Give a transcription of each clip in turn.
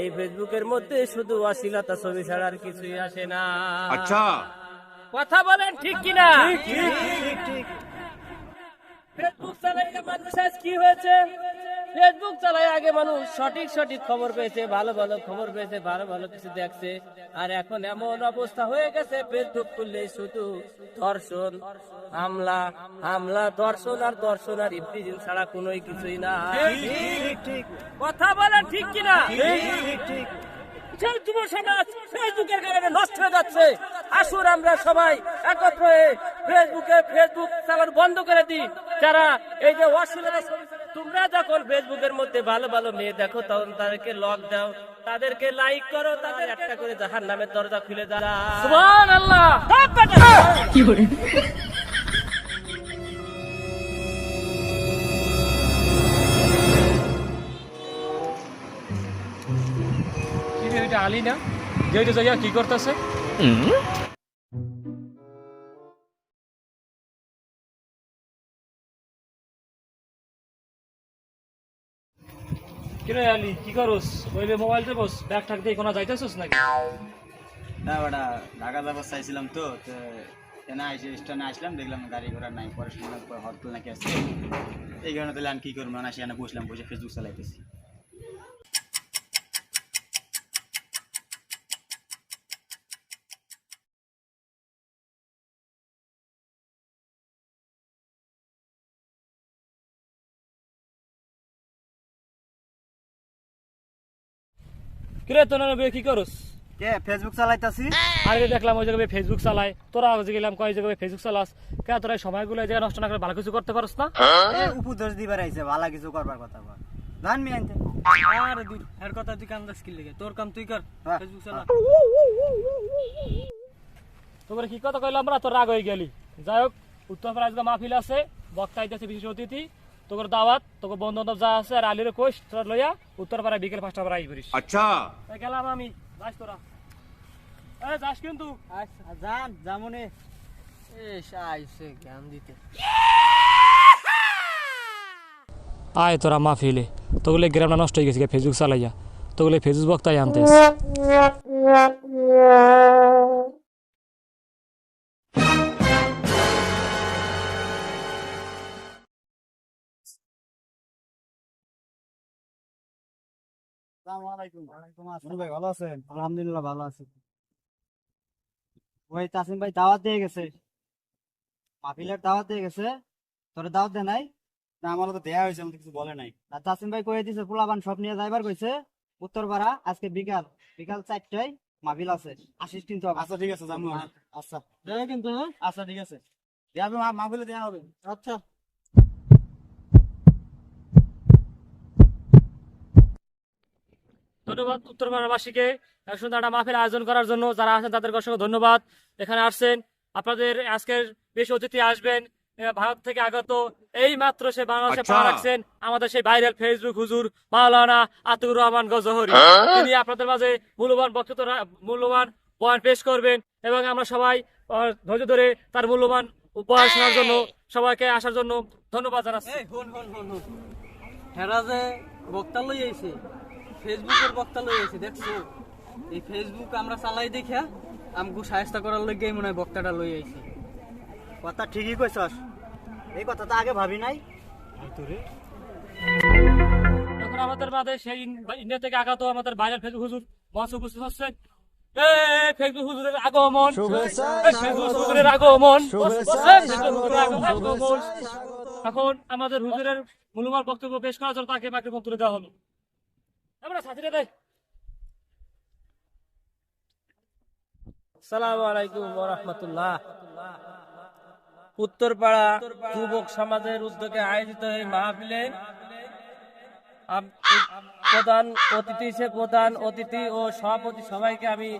এই ফেসবুকের মধ্যে শুধু অশ্লীলতা ছবি ছাড়া আর কিছুই আসে না। আচ্ছা। কথা বলেন ঠিক কিনা? ফেসবুক চালাইলে মানুষ কি হয়েছে? ফেসবুক চালায় আগে মানুষ সঠিক সঠিক খবর পেয়েছে, ভালো ভালো খবর পেয়েছে, ভালো ভালো কিছু দেখছে। আর এখন এমন অবস্থা হয়ে গেছে ফেসবুক খুললে শুধু ধর্ষণ, হামলা হামলা, ধর্ষণ আর ধর্ষণ আর ইফতিজিন ছাড়া কোনোই কিছুই না। কথা বলেন ঠিক কিনা? যুব সমাজ ফেসবুকের কারণে নষ্ট হয়ে যাচ্ছে। আসুন আমরা সবাই একত্র হয়ে ফেসবুকে ফেসবুক চালানো বন্ধ করে দিই। যারা এই যে অশ্লীলতা তোমরা যখন ফেসবুকের মধ্যে ভালো ভালো মেয়ে দেখো তখন তাদেরকে লক দাও তাদেরকে লাইক করো তাদের একটা করে জাহার নামের দরজা খুলে দাঁড়া আলী না? যে ওইটা জায়গা কি করতেছে? কিরে আলি, কি করস? ওইবে মোবাইল তে বস ব্যাগ ঠাক দিয়ে কোনো যাইতেছস নাকি? না বেটা, ঢাকা যাবার চাইছিলাম তো এখানে আইসে স্টেশনে আসলাম, দেখলাম গাড়ি ঘোড়া নাই, পরে শুনলাম হরতাল নাকি আসছে। এই কারণে তাহলে আমি কি করব? না, সেখানে বসলাম, বসে ফেসবুক চালাইতেছি। কিরে তোর নামে কি করস? কে ফেসবুক চালাইতাছি? আগে দেখলাম ওই জায়গায় ফেসবুক চালায় তোরা আগে গেলাম কয় জায়গায় ফেসবুক চালাস? কে তোরা সময়গুলো এই জায়গায় নষ্ট না করে ভালো কিছু করতে পারস না? উপদোষ দিবার আইছে ভালো কিছু করবার কথা বল ধান মি আনতে। আরে দূর এর কথা তুই কান্দাস কি লেগে? তোর কাম তুই কর হ্যাঁ। ফেসবুক চালা। তোমরা কি কথা কইলাম আমরা তোর রাগ হয়ে গেলি। যাই হোক উত্তরপাড়া আজকে মাহফিল আছে বক্তা আইতেছে বিশেষ অতিথি। তোর দাওয়াত তোকে বন্ধু বান্ধব যা আছে আর আলির কোষ তোর লইয়া উত্তরপাড়া বিকেল পাঁচটা পাড়া আই করিস আচ্ছা। গেলাম আমি। যাস তোরা। এ যাস কিন্তু। আচ্ছা, যান যামনে। আইসে জ্ঞান দিতে। আয় তোরা মাহফিলে। তোগুলো গ্রামটা নষ্ট হয়ে গেছে ফেসবুক চালাইয়া। তোগুলো ফেসবুক বক্তাই আনতে ভাই ভালো আছেন? আলহামদুলিল্লাহ ভালো আছি। ওই তাসিম ভাই দাওয়াত দিয়ে গেছে। মাহফিলের দাওয়াত দিয়ে গেছে। তোর দাওয়াত দে নাই? না আমার তো দেয়া হয়েছে আমাকে কিছু বলে নাই। আর তাসিম ভাই কয়ে দিছে পোলাবান সব নিয়ে যাইবার কইছে। উত্তরপাড়া আজকে বিকাল। বিকাল চারটায় মাহফিল আছে। আসিস কিন্তু আচ্ছা ঠিক আছে যাব। আচ্ছা। কিন্তু আচ্ছা ঠিক আছে। দেয়া হবে মাহফিলে দেয়া হবে। আচ্ছা। ধন্যবাদ উত্তরপাড়াবাসীকে। এক সুন্দর একটা মাহফিল আয়োজন করার জন্য যারা আছেন তাদেরকে অসংখ্য ধন্যবাদ। এখানে আসছেন আপনাদের আজকের বেশ অতিথি আসবেন ভারত থেকে আগত এই মাত্র সে বাংলাদেশে পা আচ্ছা। রাখছেন আমাদের সেই ভাইরাল ফেসবুক হুজুর মাওলানা আতুর রহমান গজহরি। তিনি আপনাদের মাঝে মূল্যবান বক্তব্য মূল্যবান বয়ান পেশ করবেন এবং আমরা সবাই ধৈর্য ধরে তার মূল্যবান উপহার শোনার জন্য সবাইকে আসার জন্য ধন্যবাদ জানাচ্ছি। এই হন হন হন হন হেরা যে বক্তা লই আইছে। ফেসবুকের বক্তা লই আইছে দেখছ? এই ফেসবুক আমরা চালাই দেখা আমগু সাহায্য করার লগে মনে হয় বক্তাটা লই আইছে। কথা ঠিকই কইছস। এই কথা তো আগে ভাবি নাই। এখন আমাদের মাঝে সেই ইন্ডিয়া থেকে আগত আমাদের ভাইরাল ফেসবুক হুজুর মঞ্চে উপস্থিত হচ্ছেন। ফেসবুক হুজুরের আগমন। ফেসবুক হুজুরের ফেসবুক হুজুরের আগমন। এখন আমাদের হুজুরের মূল্যবান বক্তব্য পেশ করার জন্য তাকে মাইক্রোফোন তুলে দেওয়া হলো। উত্তরপাড়া যুবক সমাজের উদ্যোগে আয়োজিত এই মাহফিলে প্রধান অতিথি প্রধান অতিথি ও সভাপতি সবাইকে আমি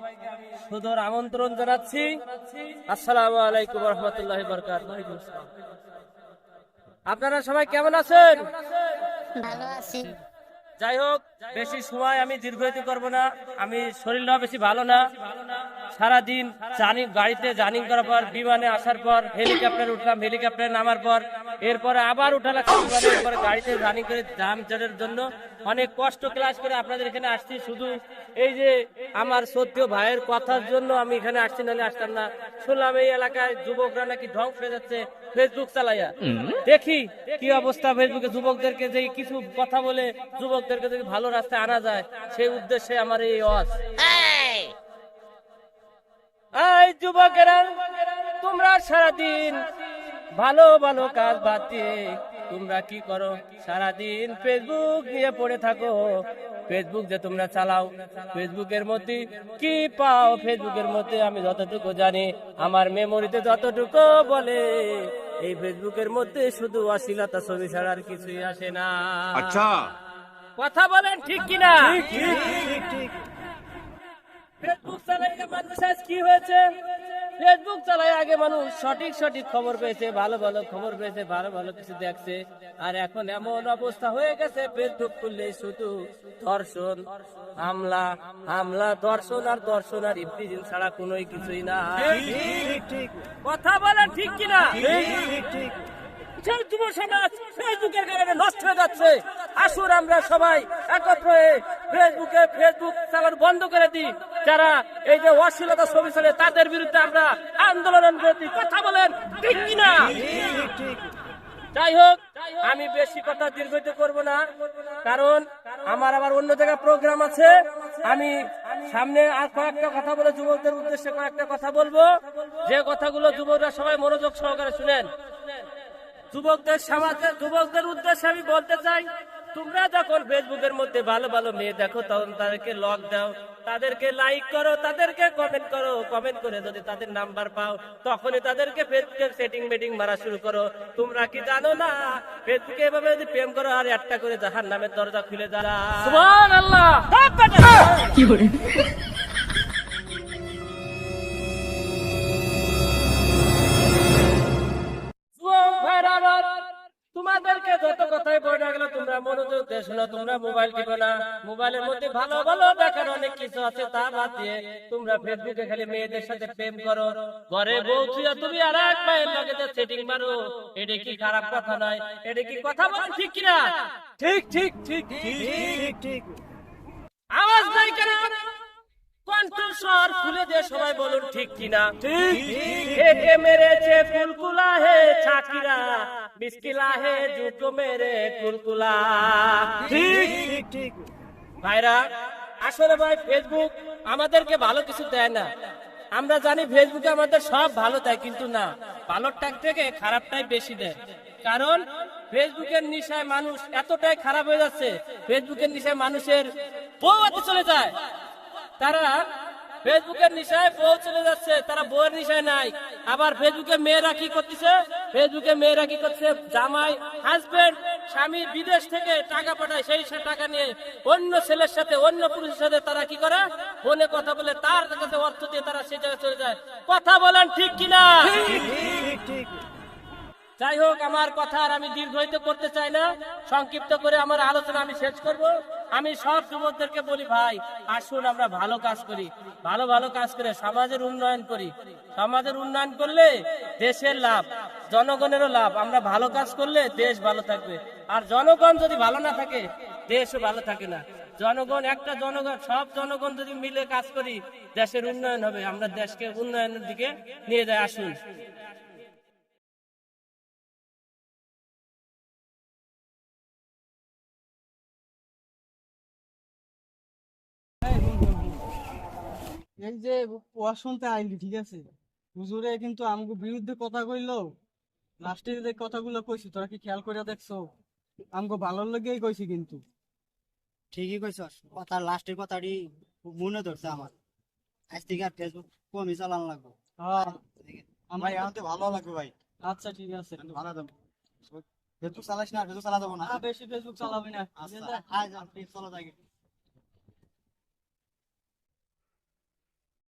সুদর আমন্ত্রণ জানাচ্ছি। আসসালামু আলাইকুম রহমতুল্লাহ আপনারা সবাই কেমন আছেন? ভালো আছি। যাই হোক বেশি সময় আমি দীর্ঘায়িত করব না। আমি শরীরটা বেশি ভালো না। সারা দিন জানি গাড়িতে জার্নিং করার পর বিমানে আসার পর হেলিকপ্টারে উঠলাম হেলিকপ্টারে নামার পর এরপরে আবার উঠালাম। বিমানে গাড়িতে রানিং করে জাম জটের জন্য অনেক কষ্ট ক্লাস করে আপনাদের এখানে আসছি। শুধু এই যে আমার সত্য ভাইয়ের কথার জন্য আমি এখানে আসছি নাহলে আসতাম না। শুনলাম এই এলাকায় যুবকরা নাকি ধ্বংস হয়ে যাচ্ছে ফেসবুক চালাইয়া। দেখি কি অবস্থা ফেসবুকে যুবকদেরকে যে কিছু কথা বলে যুবকদেরকে যদি ভালো রাস্তায় আনা যায় সেই উদ্দেশ্যে আমার এই অস এই যুবকেরা তোমরা সারাদিন ভালো ভালো কাজ বাদ দিয়ে তোমরা কি করো? সারাদিন ফেসবুক নিয়ে পড়ে থাকো। ফেসবুক যে তোমরা চালাও ফেসবুকের মধ্যে কি পাও? ফেসবুকের মধ্যে আমি যতটুকু জানি আমার মেমোরিতে যতটুকু বলে এই ফেসবুকের মধ্যে শুধু অশ্লীলতা ছবি ছাড়ার কিছুই আসে না। আচ্ছা। কথা বলেন ঠিক কিনা? ফেসবুক চালাইলে মানুষ কি হয়েছে? ফেসবুক চালায় আগে মানুষ সঠিক সঠিক খবর পেয়েছে ভালো ভালো খবর পেয়েছে ভালো ভালো কিছু দেখছে। আর এখন এমন অবস্থা হয়ে গেছে ফেসবুক খুললে শুধু ধর্ষণ হামলা হামলা দর্শন আর দর্শন আর ইফতিজিন ছাড়া কোনোই কিছুই না ঠিক ঠিক কথা বলে ঠিক কিনা? ঠিক ঠিক। সেই যুব সমাজ ফেসবুকের কারণে নষ্ট হয়ে যাচ্ছে। আসুন আমরা সবাই একত্র হয়ে ফেসবুকে ফেসবুক চালানো বন্ধ করে দিই। যারা এই যে অশ্লীলতা ছবি চলে তাদের বিরুদ্ধে আমরা আন্দোলন করে দিই কথা বলেন, ঠিক কিনা? যাই হোক, আমি বেশি কথা দীর্ঘিত করব না, কারণ আমার আবার অন্য জায়গায় প্রোগ্রাম আছে। আমি সামনে আর কয়েকটা কথা বলে যুবকদের উদ্দেশ্যে কয়েকটা কথা বলব। যে কথাগুলো যুবকরা সবাই মনোযোগ সহকারে শুনেন। যুবকদের সমাজে যুবকদের উদ্দেশ্যে আমি বলতে চাই তোমরা যখন ফেসবুকের মধ্যে ভালো ভালো মেয়ে দেখো তখন তাদেরকে লক দাও তাদেরকে লাইক করো তাদেরকে কমেন্ট করো কমেন্ট করে যদি তাদের নাম্বার পাও তখনই তাদেরকে ফেসবুকে সেটিং মেটিং মারা শুরু করো। তোমরা কি জানো না ফেসবুকে এভাবে যদি প্রেম করো আর একটা করে জাহার নামের দরজা খুলে দাঁড়া সুবহানাল্লাহ! তোমাদেরকে যত কথাই বলে গেল তোমরা মনোযোগ দিয়ে শোনো তোমরা মোবাইল টিপো না। মোবাইলের মধ্যে ভালো ভালো দেখার অনেক কিছু আছে তা বাদ দিয়ে তোমরা ফেসবুকে খালি মেয়েদের সাথে প্রেম করো। ঘরে বউ তুমি আর এক মায়ের লগে সেটিং মারো এটা কি খারাপ কথা নয়? এটা কি কথা বলো ঠিক কিনা? ঠিক ঠিক ঠিক ঠিক ঠিক আওয়াজ নাই কেন? কণ্ঠস্বর খুলে দিয়ে সবাই বলুন ঠিক কিনা? ঠিক মেরেছে কুলকুলা হে ছাকিরা। মিসকিলা হে জুতো মেরে কুলকুলা। ঠিক ঠিক ঠিক ভাইরা আসলে ভাই ফেসবুক আমাদেরকে ভালো কিছু দেয় না। আমরা জানি ফেসবুকে আমাদের সব ভালো দেয় কিন্তু না ভালোটার থেকে খারাপটাই বেশি দেয়। কারণ ফেসবুকের নিশায় মানুষ এতটাই খারাপ হয়ে যাচ্ছে ফেসবুকের নিশায় মানুষের বউ চলে যায়। তারা ফেসবুকের নিশায় বউ চলে যাচ্ছে, তারা বউয়ের নিশায় নাই। আবার ফেসবুকে মেয়েরা কি করতেছে? ফেসবুকে মেয়েরা কি করছে? জামাই হাজবেন্ড স্বামী বিদেশ থেকে টাকা পাঠায়, সেই সে টাকা নিয়ে অন্য ছেলের সাথে, অন্য পুরুষের সাথে তারা কি করে? ফোনে কথা বলে, তার কাছে অর্থ দিয়ে তারা সেই জায়গায় চলে যায়। কথা বলেন ঠিক কিনা? যাই হোক, আমার কথা আর আমি দীর্ঘায়িত করতে চাই না। সংক্ষিপ্ত করে আমার আলোচনা আমি শেষ করব। আমি সব যুবকদেরকে বলি, ভাই, আসুন আমরা ভালো কাজ করি, ভালো ভালো কাজ করে সমাজের উন্নয়ন করি। সমাজের উন্নয়ন করলে দেশের লাভ, জনগণেরও লাভ। আমরা ভালো কাজ করলে দেশ ভালো থাকবে। আর জনগণ যদি ভালো না থাকে, দেশও ভালো থাকে না। জনগণ, একটা জনগণ, সব জনগণ যদি মিলে কাজ করি, দেশের উন্নয়ন হবে। আমরা দেশকে উন্নয়নের দিকে নিয়ে যাই, আসুন। এই যে ওয়া শুনতে আইলি ঠিক আছে? হুজুরে কিন্তু আমগো বিরুদ্ধে কথা কইলো। লাস্টে যে কথাগুলো কইছি তোরা কি খেয়াল করে দেখছ? আমগো ভালোর লাগেই কইছি কিন্তু। ঠিকই কইছস কথা লাস্টের কথাটি খুব মনে ধরছে আমার। আজ থেকে আর ফেসবুক কমই চালানো লাগবো। হ্যাঁ। ভাই এখন তো ভালো লাগবে ভাই। আচ্ছা ঠিক আছে। ভালো দেবো ফেসবুক চালাস না ফেসবুক চালা না। না, বেশি ফেসবুক চালাবি না। আচ্ছা আজ চলো যাই